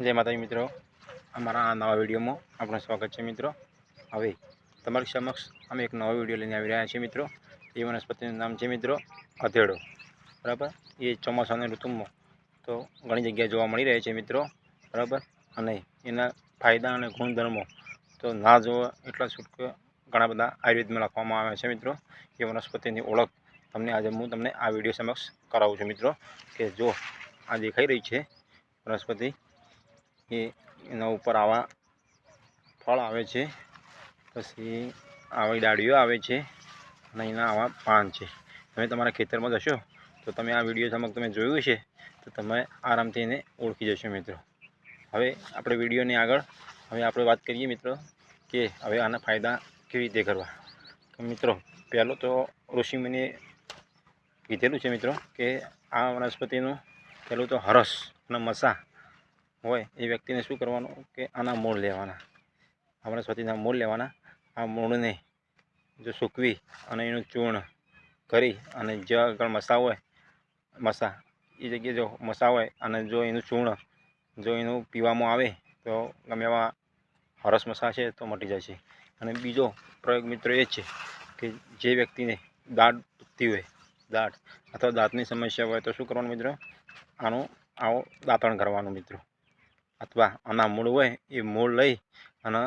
જય માતાજી મિત્રો. અમારા આ નવા વિડીયોમાં આપણું સ્વાગત છે મિત્રો. હવે તમારી સમક્ષ અમે એક નવો વીડિયો લઈને આવી રહ્યા છીએ મિત્રો. એ વનસ્પતિનું નામ છે મિત્રો અથેડો બરાબર? એ ચોમાસાની ઋતુમાં તો ઘણી જગ્યાએ જોવા મળી રહે છે મિત્રો. બરાબર? અને એના ફાયદા અને ગુણધર્મો તો ના જોવા એટલા છૂટક ઘણા બધા આયુર્વેદમાં લખવામાં આવે છે મિત્રો. એ વનસ્પતિની ઓળખ તમને આજે હું તમને આ વીડિયો સમક્ષ કરાવું છું મિત્રો. કે જો આ દેખાઈ રહી છે વનસ્પતિ એ એના ઉપર આવા ફળ આવે છે. પછી આવી ડાળીઓ આવે છે અને એના આવા પાન છે. તમે તમારા ખેતરમાં જશો તો તમે આ વીડિયો સમક્ષ તમે જોયું છે તો તમે આરામથી એને ઓળખી જશો મિત્રો. હવે આપણે વિડીયોની આગળ હવે આપણે વાત કરીએ મિત્રો કે હવે આના ફાયદા કેવી રીતે કરવા. તો મિત્રો, પહેલો તો ઋષિમુનિએ કીધેલું છે મિત્રો કે આ વનસ્પતિનું પહેલું તો હરસ અને મસા હોય એ વ્યક્તિને શું કરવાનું કે આના મૂળ લેવાના. આ વનસ્પતિના મૂળ લેવાના. આ મૂળને જો સૂકવી અને એનું ચૂર્ણ કરી અને જે આગળ મસા હોય, મસા, એ જગ્યાએ જો મસા હોય અને જો એનું ચૂર્ણ, જો એનું પીવામાં આવે, તો ગમે એવા હરસ મસા છે તો મટી જાય છે. અને બીજો પ્રયોગ મિત્રો એ છે કે જે વ્યક્તિને દાઢ દુખતી હોય દાઢ અથવા દાંતની સમસ્યા હોય તો શું કરવાનું મિત્રો? આનું આવો દાંતણ કરવાનું મિત્રો. અથવા આના મૂળ હોય એ મૂળ લઈ અને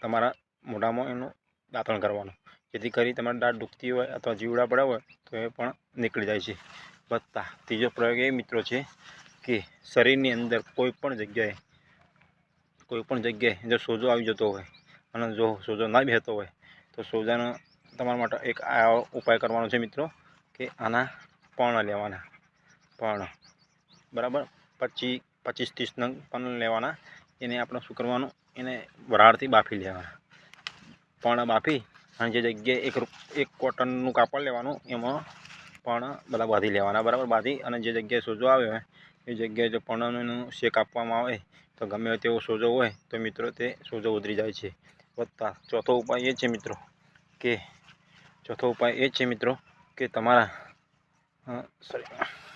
તમારા મોઢામાં એનું દાંતણ કરવાનું. જેથી કરી તમારી દાંત દુખતી હોય અથવા જીવડા પડ્યા હોય તો એ પણ નીકળી જાય છે. વધતા ત્રીજો પ્રયોગ એ મિત્રો છે કે શરીરની અંદર કોઈ પણ જગ્યાએ, કોઈ પણ જગ્યાએ જો સોજો આવી જતો હોય અને જો સોજો ના બેસતો હોય તો સોજાનો તમારા માટે એક આ ઉપાય કરવાનો છે મિત્રો કે આના પર્ણ લેવાના. પર્ણ. બરાબર? પચીસ પચીસ ત્રીસ નંગ પણ લેવાના. એને આપણે શું કરવાનું? એને વરાળથી બાફી લેવાના. પણ બાફી અને જે જગ્યાએ એક એક કોટનનું કાપડ લેવાનું, એમાં પણ બધા બાંધી લેવાના. બરાબર? બાંધી અને જે જગ્યાએ સોજો આવે હોય એ જગ્યાએ જો પર્ણનું શેક આપવામાં આવે, તો ગમે તેવો સોજો હોય, તો મિત્રો તે સોજો ઉતરી જાય છે. વત્તા ચોથો ઉપાય એ છે મિત્રો કે, ચોથો ઉપાય એ છે મિત્રો કે તમારા સોરી